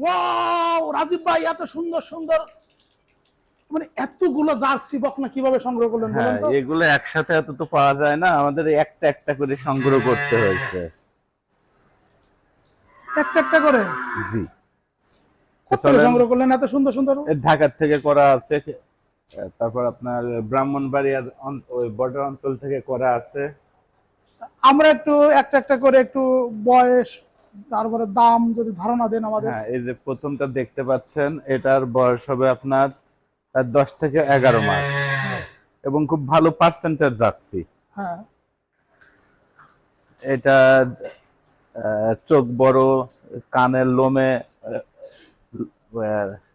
Wow Rajib ভাই এত সুন্দর সুন্দর। মানে এতগুলো জার্সি বকনা কীভাবে সংগ্রহ করলেন হ্যাঁ বলেন তো? এগুলো একসাথে এত তো পাওয়া যায় না। আমাদের একটা একটা করে সংগ্রহ করতে হয়েছে। একটা একটা করে? জি। সংগ্রহ করলেন এত সুন্দর সুন্দর? ঢাকার থেকে করা আছে। তারপর আপনার ব্রাহ্মণবাড়িয়ার ওই বর্ডার অঞ্চল থেকে করা আছে। আমরা একটু একটা একটা করে একটু বয়স তারপরে দাম যদি ধারণা দেন আমাদের। হ্যাঁ এই যে প্রথমটা দেখতে পাচ্ছেন এটার বয়স হবে আপনার দশ থেকে এগারো মাস। এবং খুব ভালো পার্সেন্টের জার্সি হ্যাঁ। এটা চোখ বড় কানের লোমে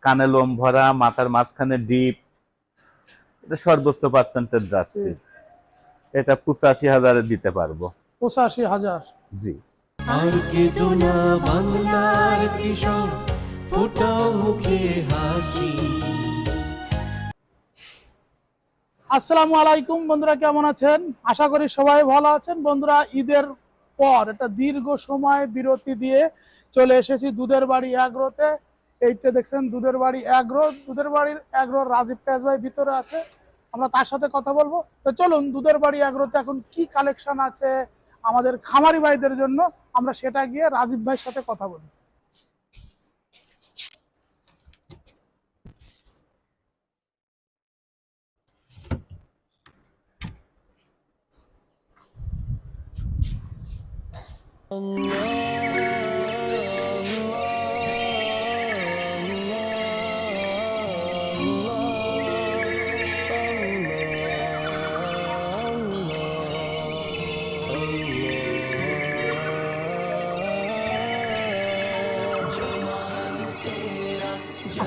কানে লোম ভরা মাথার মাঝখানে ডিপ এটা সর্বোচ্চ পার্সেন্টেজ যাচ্ছে। এটা পঁচাশি হাজারে দিতে পারব। পঁচাশি হাজার। জি। আর বাংলার কৃষক, ফোটাও মুখে হাসি। আসসালামু আলাইকুম, বন্ধুরা কেমন আছেন? আশা করি সবাই ভালো আছেন। বন্ধুরা, ঈদের পর একটা দীর্ঘ সময় বিরতি দিয়ে চলে এসেছি দুধের বাড়ি এগ্রোতে। এইটা দেখছেন, দুধের বাড়ি এগ্রো। দুধের বাড়ির এগ্রো রাজীব পেঁয়াজ ভাই ভিতরে আছে। আমরা তার সাথে কথা বলব। তো চলুন, দুধের বাড়ি এগ্রোতে এখন কি কালেকশন আছে আমাদের খামারি ভাইদের জন্য? আমরা সেটা গিয়ে রাজীব ভাইয়ের সাথে কথা বলি।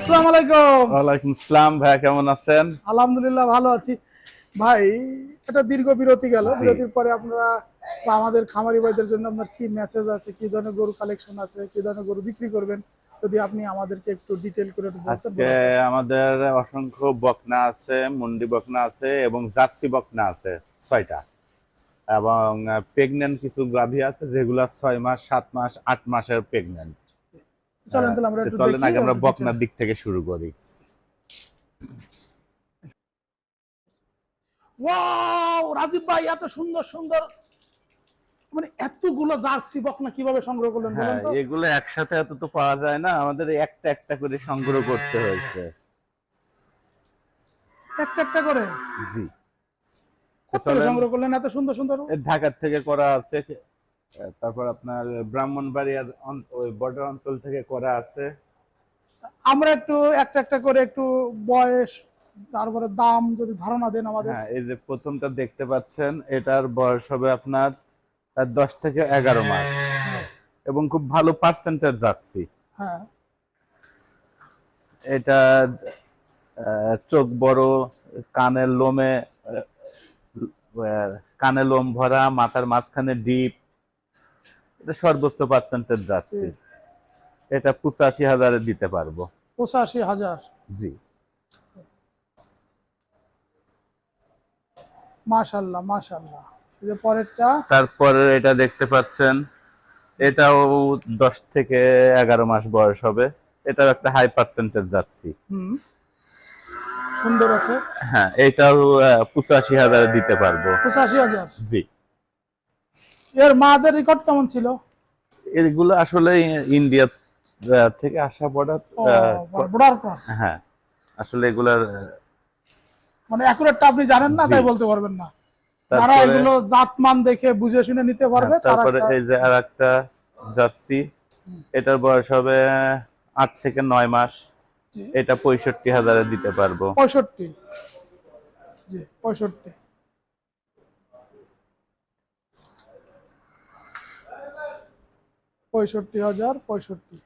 আসসালামু আলাইকুম। ওয়ালাইকুম আসসালাম ভাইয়া কেমন আছেন? আলহামদুলিল্লাহ ভালো আছি। ভাই এটা দীর্ঘ বিরতি গেল। বিরতির পরে আপনারা আমাদের খামারি ভাইদের জন্য আপনার কি মেসেজ আছে কি ধরনের গরু কালেকশন আছে কি ধরনের গরু বিক্রি করবেন যদি আপনি আমাদেরকে একটু ডিটেল করে একটু আজকে আমাদের অসংখ্য বকনা আছে মুন্ডি বকনা আছে এবং জার্সি বকনা আছে ছয়টা। এবং প্রেগনেন্ট কিছু গাভী আছে যেগুলা ছয় মাস সাত মাস আট মাসের প্রেগনেন্ট চলেন তাহলে আমরা একটু চলেন আগে আমরা বকনার দিক থেকে শুরু করি। ওয়াও রাজীব ভাই এত সুন্দর সুন্দর। মানে এতগুলো জার্সি বকনা কীভাবে সংগ্রহ করলেন বলেন হ্যাঁ তো? এগুলো একসাথে এত তো পাওয়া যায় না আমাদের একটা একটা করে সংগ্রহ করতে হয়েছে। একটা একটা করে? জি। সংগ্রহ করলেন এত সুন্দর সুন্দর? ঢাকার থেকে করা আছে। তারপর আপনার ব্রাহ্মণবাড়িয়ার ওই বর্ডার অঞ্চল থেকে করা আছে। আমরা একটু একটা একটা করে একটু বয়স তারপরে দাম যদি ধারণা দেন আমাদের। হ্যাঁ এই যে প্রথমটা দেখতে পাচ্ছেন এটার বয়স হবে আপনার দশ থেকে এগারো মাস। এবং খুব ভালো পার্সেন্টের যাচ্ছি হ্যাঁ। এটা চোখ বড় কানের লোমে কানে লোম ভরা মাথার মাঝখানে ডিপ এটা সর্বোচ্চ পার্সেন্টের যাচ্ছে। এটা পঁচাশি হাজারে দিতে পারব। পঁচাশি হাজার? জি। মাশাল্লাহ মাশাল্লাহ। এই পরেরটা? তারপরে এটা দেখতে পাচ্ছেন এটাও দশ থেকে এগারো মাস বয়স হবে। এটাও একটা হাই পার্সেন্টের যাচ্ছি। হুম। সুন্দর আছে। হ্যাঁ এটাও পঁচাশি হাজারে দিতে পারব। পঁচাশি হাজার? জি। এর মাদের রেকর্ড কেমন ছিল? এগুলো আসলে ইন্ডিয়া থেকে আসা বর্ডার বর্ডার ক্রস হ্যাঁ আসলে এগুলার মানে অ্যাকুরেটটা আপনি জানেন না তাই বলতে পারবেন না। যারা এগুলো জাতমান দেখে বুঝে শুনে নিতে পারবে হ্যাঁ, তারপরে এই যে আর একটা জার্সি এটার বয়স হবে আট থেকে নয় মাস। এটা পঁয়ষট্টি হাজারে দিতে পারব। পঁয়ষট্টি। জি পঁয়ষট্টি। পঁয়ষট্টি হাজার পঁয়ষট্টি।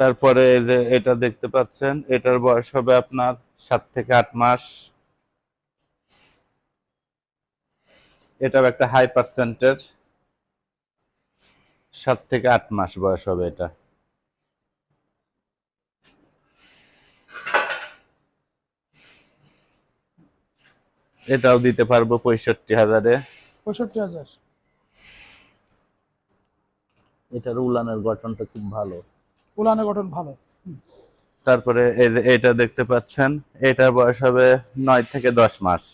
তারপরে যে এটা দেখতে পাচ্ছেন এটার বয়স হবে আপনার সাত থেকে আট মাস। এটাও একটা হাই পার্সেন্টের। সাত থেকে আট মাস বয়স হবে এটা। এটাও দিতে পারব পঁয়ষট্টি হাজারে। পঁয়ষট্টি হাজার। এটার উলানের গঠনটা খুব ভালো। উলানের গঠন ভালো। তারপরে এই যে এটা দেখতে পাচ্ছেন এটার বয়স হবে নয় থেকে দশ মাস।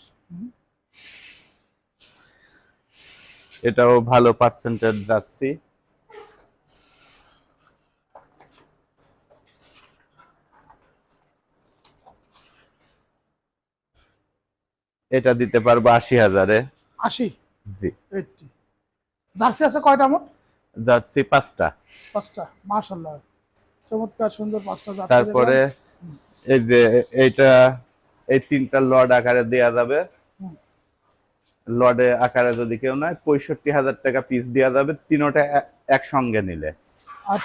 এটাও ভালো পার্সেন্টেজ জার্সি এটা দিতে পারব আশি হাজারে। আশি? জি। জার্সি আছে কয়টা মোট? জার্সি পাঁচটা। পাঁচটা মাশাল্লাহ চমৎকার সুন্দর পাঁচটা জার্সি তারপরে এই যে এইটা এই তিনটা লড আকারে দেয়া যাবে। লডে আকারে যদি কেউ নেয় পঁয়ষট্টি হাজার টাকা পিস দেওয়া যাবে তিনোটা এ- একসঙ্গে নিলে।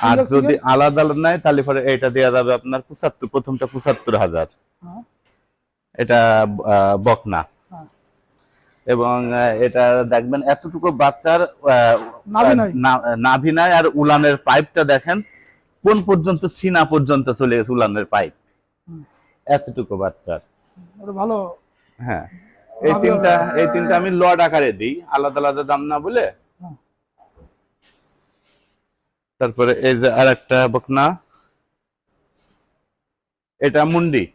আর যদি আলাদা আলাদা নেয় তাহলে পরে এটা দেওয়া যাবে আপনার পঁচাত্তর প্রথমটা পঁচাত্তর হাজার। হ্যাঁ, এটা বকনা। এবং এটা দেখবেন এতটুকু বাচ্চার আহ, নাভি নাই। না- নাভি নাই আর উলানের পাইপটা দেখেন কোন পর্যন্ত সিনা পর্যন্ত চলে গেছে উলানের পাইপ। এতটুকু বাচ্চার। ভালো। হ্যাঁ। এই তিনটা এই তিনটা আমি লড আকারে দিই আলাদা আলাদা দাম না বলে। তারপরে এই যে আর একটা বকনা। এটা মুন্ডি।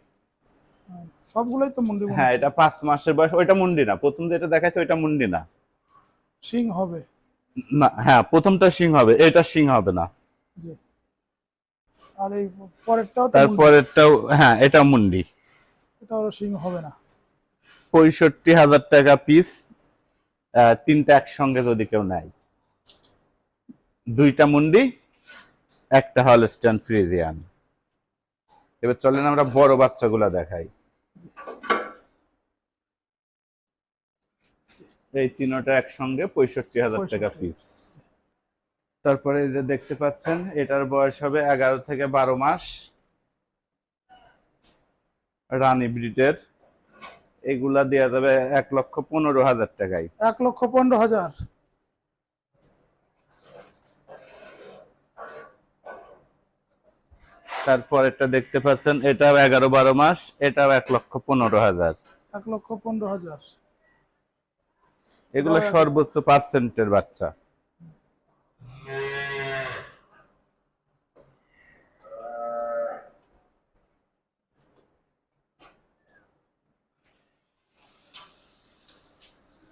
সবগুলোই তো মুন্ডি হ্যাঁ এটা পাঁচ মাসের বয়স ওইটা মুন্ডি না। প্রথম যেটা দেখাচ্ছে ওইটা মুন্ডি না। সিং হবে। না হ্যাঁ প্রথমটা সিং হবে এটা সিং হবে না। আর এই পরেরটাও তারপরেরটাও হ্যাঁ এটা মুন্ডি। এটাও সিং হবে না। পঁয়ষট্টি হাজার টাকা পিস তিনটা একসঙ্গে যদি কেউ নেয়। দুইটা মুন্ডি একটা হলস্টান ফ্রিজিয়ান। এবার চলেন আমরা বড় বাচ্চাগুলা দেখাই। এই তিনটা একসঙ্গে পঁয়ষট্টি হাজার টাকা 65,000 পিস তারপরে এই যে দেখতে পাচ্ছেন এটার বয়স হবে এগারো থেকে বারো মাস। রানী ব্রিডের এগুলা দেওয়া যাবে এক লক্ষ পনেরো হাজার টাকায়। এক লক্ষ পনেরো হাজার। তারপর এটা দেখতে পাচ্ছেন এটাও এগারো বারো মাস এটাও এক লক্ষ পনেরো হাজার। এক লক্ষ পনেরো হাজার। এগুলো সর্বোচ্চ পার্সেন্টের বাচ্চা।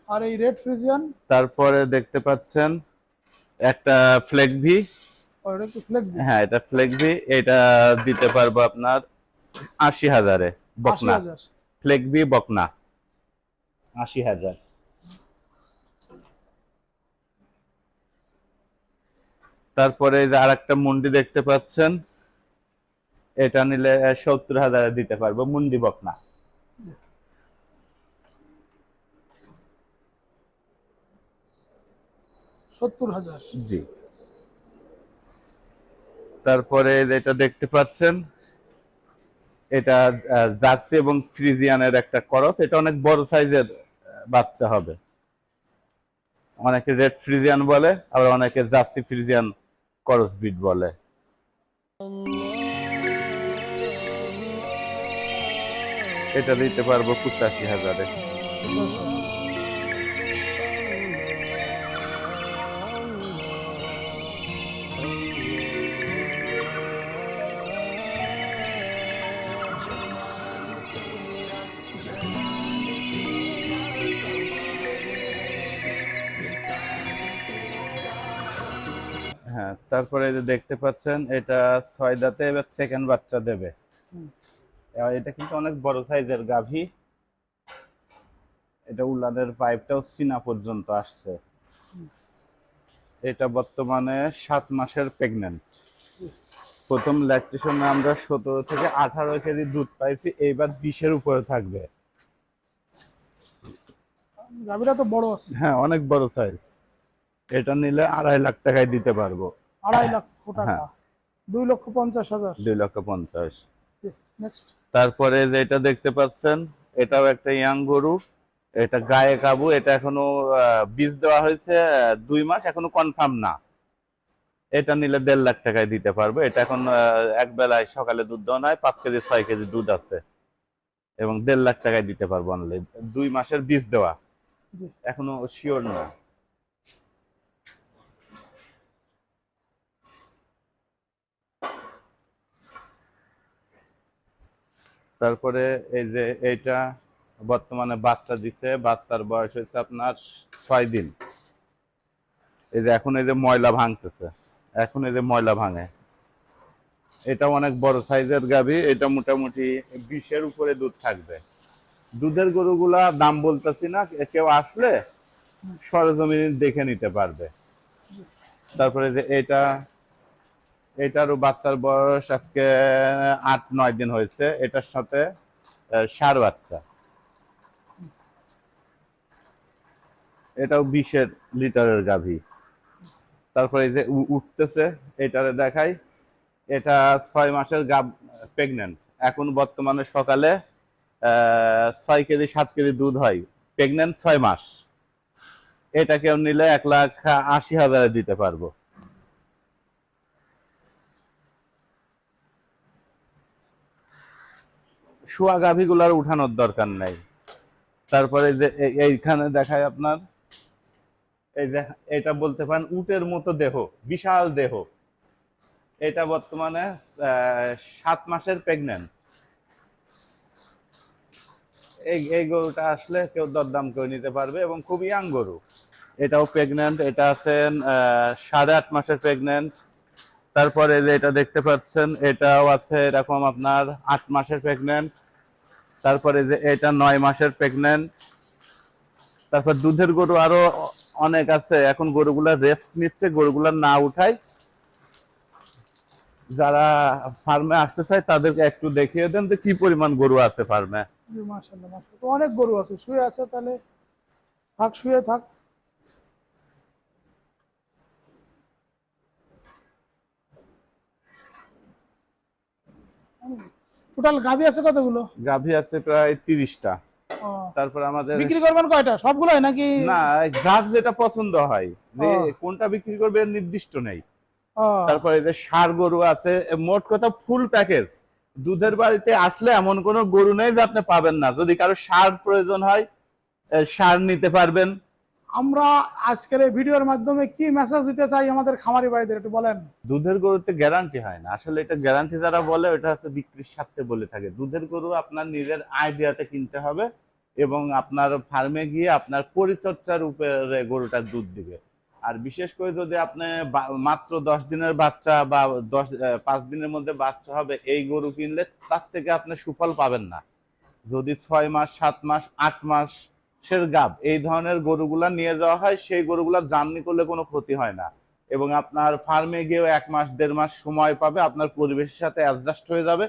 আর এই রেড ফ্রিজিয়ান তারপরে দেখতে পাচ্ছেন একটা ফ্লেগভি হ্যাঁ এটা ফ্লেগভি এটা দিতে পারব আপনার আশি হাজারে বকনা। ফ্লেগভি বকনা। আশি হাজার। তারপরে এই যে আর একটা মুন্ডি দেখতে পাচ্ছেন এটা নিলে সত্তর হাজারে দিতে পারব মুন্ডি বকনা। সত্তর হাজার। জি। তারপরে যেটা দেখতে পাচ্ছেন এটা জার্সি এবং ফ্রিজিয়ানের একটা করস এটা অনেক বড় সাইজের বাচ্চা হবে। অনেকে রেড ফ্রিজিয়ান বলে আবার অনেকে জার্সি ফ্রিজিয়ান করস বিট বলে। এটা দিতে পারব পঁচাশি হাজারে। হ্যাঁ তারপরে যে দেখতে পাচ্ছেন এটা ছয় দাঁতে এবার সেকেন্ড বাচ্চা দেবে। এটা কিন্তু অনেক বড় সাইজের গাভী। এটা উলানের পাইপটাও সিনা পর্যন্ত আসছে। এটা বর্তমানে সাত মাসের প্রেগনেন্ট প্রথম ল্যাকটেশনে আমরা সতেরো থেকে আঠারো কেজি দুধ পাইছি এইবার বিশের উপরে থাকবে। গাভীরা তো বড় আছে। হ্যাঁ অনেক বড় সাইজ এটা নিলে আড়াই লাখ টাকায় দিতে পারব। আড়াই লাখ টাকা হ্যাঁ। দুই লক্ষ পঞ্চাশ হাজার। দুই লক্ষ পঞ্চাশ। তারপরে যেটা দেখতে পাচ্ছেন এটাও একটা ইয়াং গরু। এটা গায়ে কাবু এটা এখনও বীজ দেওয়া হয়েছে দুই মাস এখনও কনফার্ম না। এটা নিলে দেড় লাখ টাকায় দিতে পারব। এটা এখন এক বেলায় সকালে দুধ দেওয়া নয় পাঁচ কেজি ছয় কেজি দুধ আছে। এবং দেড় লাখ টাকায় দিতে পারব অনলি দুই মাসের বীজ দেওয়া। এখনও শিওর না। তারপরে এই যে এইটা বর্তমানে বাচ্চা দিছে, বাচ্চার বয়স হচ্ছে আপনার ছয় দিন। এই যে এখন এই যে ময়লা ভাঙতেছে, এখন এই যে ময়লা ভাঙে। এটা অনেক বড় সাইজের গাভী, এটা মোটামুটি বিশের উপরে দুধ থাকবে। দুধের গরুগুলা দাম বলতেছি না, কেউ আসলে সরজমিন দেখে নিতে পারবে। তারপরে যে এটা এটারও বাচ্চার বয়স আজকে আট, নয় দিন হয়েছে। এটার সাথে সার বাচ্চা। এটাও বিশের লিটারের গাভী। তারপরে যে উঠতেছে, এটারে দেখাই। এটা ছয় মাসের গাব প্রেগনেন্ট এখন বর্তমানে সকালে ছয় কেজি, সাত কেজি দুধ হয়। প্রেগনেন্ট ছয় মাস। এটা কেউ নিলে এক লাখ আশি হাজারে দিতে পারব। শোয়া গাভীগুলার উঠানোর দরকার নাই। তারপরে যে এইখানে দেখায় আপনার, এই যে এটা বলতে পারেন উটের মতো দেহ, বিশাল দেহ। এটা বর্তমানে সাত মাসের প্রেগনেন্ট এই এই গরুটা আসলে কেউ দরদাম করে নিতে পারবে এবং খুব ইয়াং গরু। এটাও প্রেগনেন্ট এটা আছেন সাড়ে আট মাসের প্রেগনেন্ট তারপরে যে এটা দেখতে পাচ্ছেন, এটাও আছে এরকম আপনার আট মাসের প্রেগনেন্ট তারপরে যে এটা নয় মাসের প্রেগনেন্ট তারপর দুধের গরু আরও অনেক আছে, এখন গরুগুলা রেস্ট নিচ্ছে, গরুগুলা না উঠায় যারা ফার্মে আসতে চায় তাদেরকে একটু দেখিয়ে দেন যে কি পরিমাণ গরু আছে ফার্মে অনেক গরু আছে, শুয়ে আছে তাহলে থাক, শুয়ে থাক। টোটাল গাভী আছে কতগুলো? গাভী আছে প্রায় তিরিশটা। ও, তারপর আমাদের বিক্রি করবেন কয়টা? সবগুলোই নাকি না যার যেটা পছন্দ হয়। যে কোনটা বিক্রি করবে নির্দিষ্ট নেই। তারপরে যে সার গরু আছে মোট কথা ফুল প্যাকেজ। দুধের বাড়িতে আসলে এমন কোনো গরু নেই যে আপনি পাবেন না। যদি কারও সার প্রয়োজন হয় সার নিতে পারবেন। আমরা আজকের এই ভিডিওর মাধ্যমে কি মেসেজ দিতে চাই আমাদের খামারি ভাইদের একটু বলেন। দুধের গরুতে গ্যারান্টি হয় না। আসলে এটা গ্যারান্টি যারা বলে, ওটা হচ্ছে বিক্রির স্বার্থে বলে থাকে। দুধের গরু আপনার নিজের আইডিয়াতে কিনতে হবে এবং আপনার ফার্মে গিয়ে আপনার পরিচর্যার উপরে গরুটা দুধ দিবে। আর বিশেষ করে যদি আপনি মাত্র দশ দিনের বাচ্চা বা দশ পাঁচ দিনের মধ্যে বাচ্চা হবে, এই গরু কিনলে তার থেকে আপনি সুফল পাবেন না। যদি ছয় মাস, সাত মাস, আট মাস সের গাব। এই ধরনের গরুগুলা নিয়ে যাওয়া হয়, সেই গরুগুলার জার্নি করলে কোনো ক্ষতি হয় না। এবং আপনার ফার্মে গিয়েও এক মাস, দেড় মাস সময় পাবে, আপনার পরিবেশের সাথে অ্যাডজাস্ট হয়ে যাবে।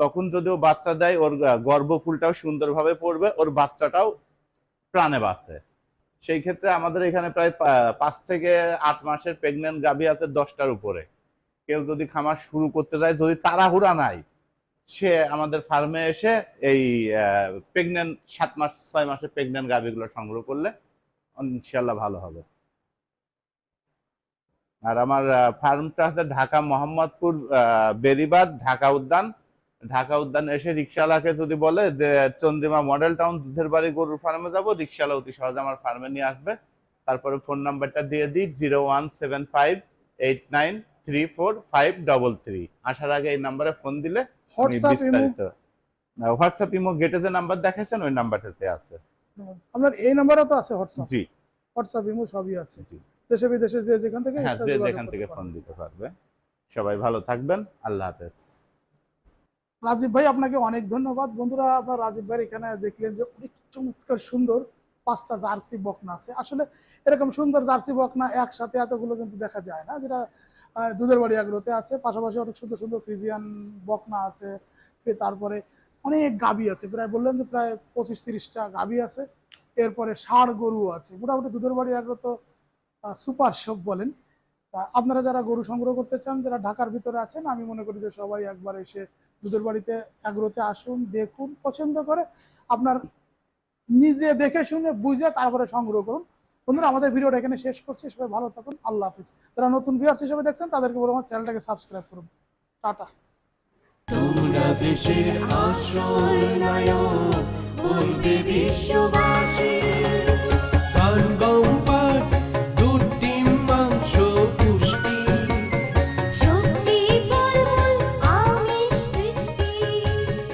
তখন যদিও বাচ্চা দেয়, ওর গর্ভফুলটাও সুন্দরভাবে পড়বে, ওর বাচ্চাটাও প্রাণে বাঁচে। সেই ক্ষেত্রে আমাদের এখানে প্রায় পাঁচ থেকে আট মাসের প্রেগনেন্ট গাভী আছে দশটার উপরে। কেউ যদি খামার শুরু করতে যায়, যদি তাড়াহুড়া নাই সে আমাদের ফার্মে এসে এই প্রেগনেন্ট সাত মাস, ছয় মাসের প্রেগনেন্ট গাভীগুলো সংগ্রহ করলে ইনশাল্লাহ ভালো হবে। আর আমার ফার্মটা আছে ঢাকা মোহাম্মদপুর বেরিবাদ, ঢাকা উদ্যান। ঢাকা উদ্যান এসে রিক্সাওয়ালাকে যদি বলে যে, চন্দ্রিমা মডেল টাউন দুধের বাড়ি, গরুর ফার্মে যাব, রিক্সাওয়ালা অতি সহজে আমার ফার্মে নিয়ে আসবে। তারপরে ফোন নাম্বারটা দিয়ে দিই zero one seven five eight nine three four five double three আসার আগে এই নাম্বারে ফোন দিলে বিস্তারিত হোয়াটসঅ্যাপ ইমো গেটে যে নাম্বার দেখাচ্ছেন ওই নাম্বারটাতে আছে। আপনার এই নাম্বারও তো আছে হোয়াটসঅ্যাপ জি। হোয়াটসঅ্যাপ ইমো সবই আছে। জি। দেশে বিদেশে যে যেখান থেকে হ্যাঁ যে যেখান থেকে ফোন দিতে পারবে। সবাই ভালো থাকবেন। আল্লাহ হাফেজ। রাজীব ভাই আপনাকে অনেক ধন্যবাদ। বন্ধুরা আপনার রাজীব ভাই এখানে দেখলেন যে অনেক চমৎকার সুন্দর পাঁচটা জার্সি বকনা আছে। আসলে এরকম সুন্দর জার্সি বকনা একসাথে এতগুলো কিন্তু দেখা যায় না যেটা দুধের বাড়ি আগ্রহতে আছে। পাশাপাশি অনেক সুন্দর সুন্দর ফ্রিজিয়ান বকনা আছে। তারপরে অনেক গাবি আছে। প্রায় বললেন যে প্রায় পঁচিশ তিরিশটা গাবি আছে। এরপরে ষাড় গরু আছে। মোটামুটি দুধের বাড়ি আগ্রহ তো সুপার শপ বলেন। আপনারা যারা গরু সংগ্রহ করতে চান, যারা ঢাকার ভিতরে আছেন, আমি মনে করি যে সবাই একবার এসে দুধের বাড়িতে এগ্রোতে আসুন, দেখুন, পছন্দ করে আপনার নিজে দেখে শুনে, বুঝে তারপরে সংগ্রহ করুন। বন্ধুরা, আমাদের ভিডিওটা এখানে শেষ করছি। সবাই ভালো থাকুন। আল্লাহ হাফিজ। যারা নতুন ভিউয়ার্স হিসেবে দেখছেন, তাদেরকে বলব আমার চ্যানেলটাকে সাবস্ক্রাইব করুন। টাটা। তোমরা দেশের আসল নায়ক, বলবে বিশ্ববাসী